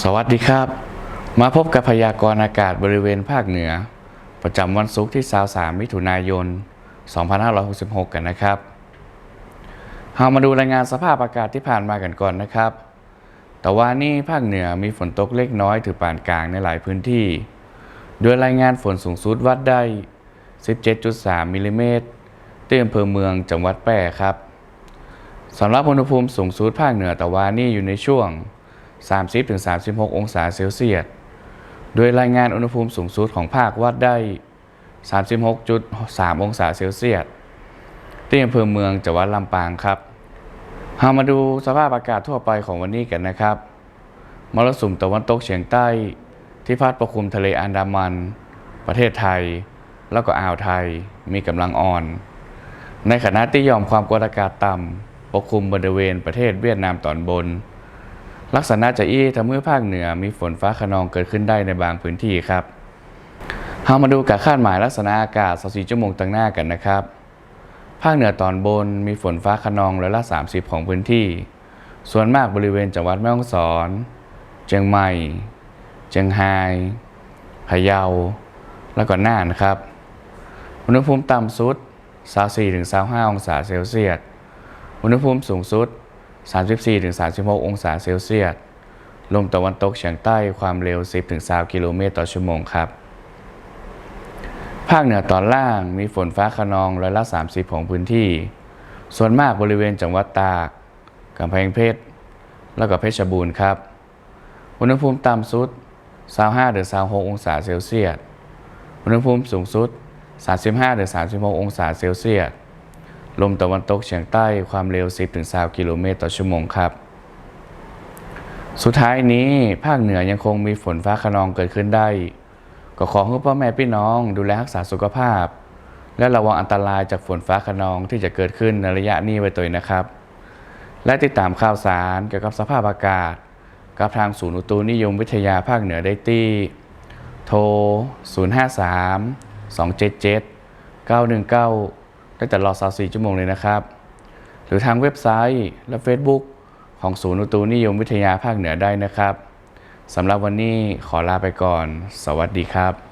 สวัสดีครับ มาพบกับพยากรณ์อากาศบริเวณภาคเหนือ ประจำวันศุกร์ที่ 23 มิถุนายน 2566 กันนะครับเรามาดูรายงานสภาพอากาศที่ผ่านมากันก่อนนะครับ แต่ว่านี่ภาคเหนือมีฝนตกเล็กน้อยถึงปานกลางในหลายพื้นที่ โดยรายงานฝนสูงสุดวัดได้ 17.3 มิลลิเมตรที่อำเภอเมืองจังหวัดแปร่ครับสำหรับอุณหภูมิสูงสุดภาคเหนือแต่ว่านี่อยู่ในช่วง 30-36 องศาเซลเซียส โดยรายงานอุณหภูมิสูงสุดของภาควัดได้ 36.3 องศาเซลเซียส ที่อำเภอเมืองจังหวัดลำปางครับเรามาดูสภาพอากาศทั่วไปของวันนี้กันนะครับ มรสุมตะวันตกเฉียงใต้ที่พัดปกคลุมทะเลอันดามัน ประเทศไทย แล้วก็อ่าวไทยมีกำลังอ่อน ในขณะที่ยอมความกดอากาศต่ำปกคลุมบริเวณประเทศเวียดนามตอนบน ลักษณะจะอี้ทำให้ภาคเหนือมีฝนฟ้าขนองเกิดขึ้นได้ในบางพื้นที่ครับเรามาดูการคาดหมายลักษณะอากาศ24ชั่วโมงตั้งหน้ากันนะครับ ภาคเหนือตอนบนมีฝนฟ้าขนองร้อยละ 30 ของพื้นที่ ส่วนมากบริเวณจังหวัดแม่ฮ่องสอน เชียงใหม่ เชียงราย พะเยา แล้วก็น่านครับ อุณหภูมิต่ำสุด24-25องศาเซลเซียส อุณหภูมิสูงสุด 34-36 องศาเซลเซียส ลมตะวันตกเฉียงใต้ความเร็ว 10-20กิโลเมตรต่อชั่วโมงครับ ภาคเหนือตอนล่างมีฝนฟ้าขนองร้อยละ 30 ของพื้นที่ ส่วนมากบริเวณจังหวัดตากกำแพงเพชร แล้วก็เพชรบูรณ์ครับ อุณหภูมิต่ำสุด25-26องศาเซลเซียส อุณหภูมิสูงสุด 35-36 องศาเซลเซียส ลมตะวันตกเฉียงใต้ความเร็ว 10-20กิโลเมตรต่อชั่วโมงครับ สุดท้ายนี้ภาคเหนือยังคงมีฝนฟ้าขนองเกิดขึ้นได้ ก็ขอให้พ่อแม่พี่น้องดูแลรักษาสุขภาพ และระวังอันตรายจากฝนฟ้าขนองที่จะเกิดขึ้นในระยะนี้ไว้ตัวเองนะครับ และติดตามข่าวสารเกี่ยวกับสภาพอากาศ กับทางศูนย์อุตุนิยมวิทยาภาคเหนือได้ที่โทร 053 277 919 ได้ตลอด 24 ชั่วโมงเลยนะครับ หรือทางเว็บไซต์และ Facebook ของศูนย์อุตุนิยมวิทยาภาคเหนือได้นะครับสำหรับวันนี้ขอลาไปก่อน สวัสดีครับ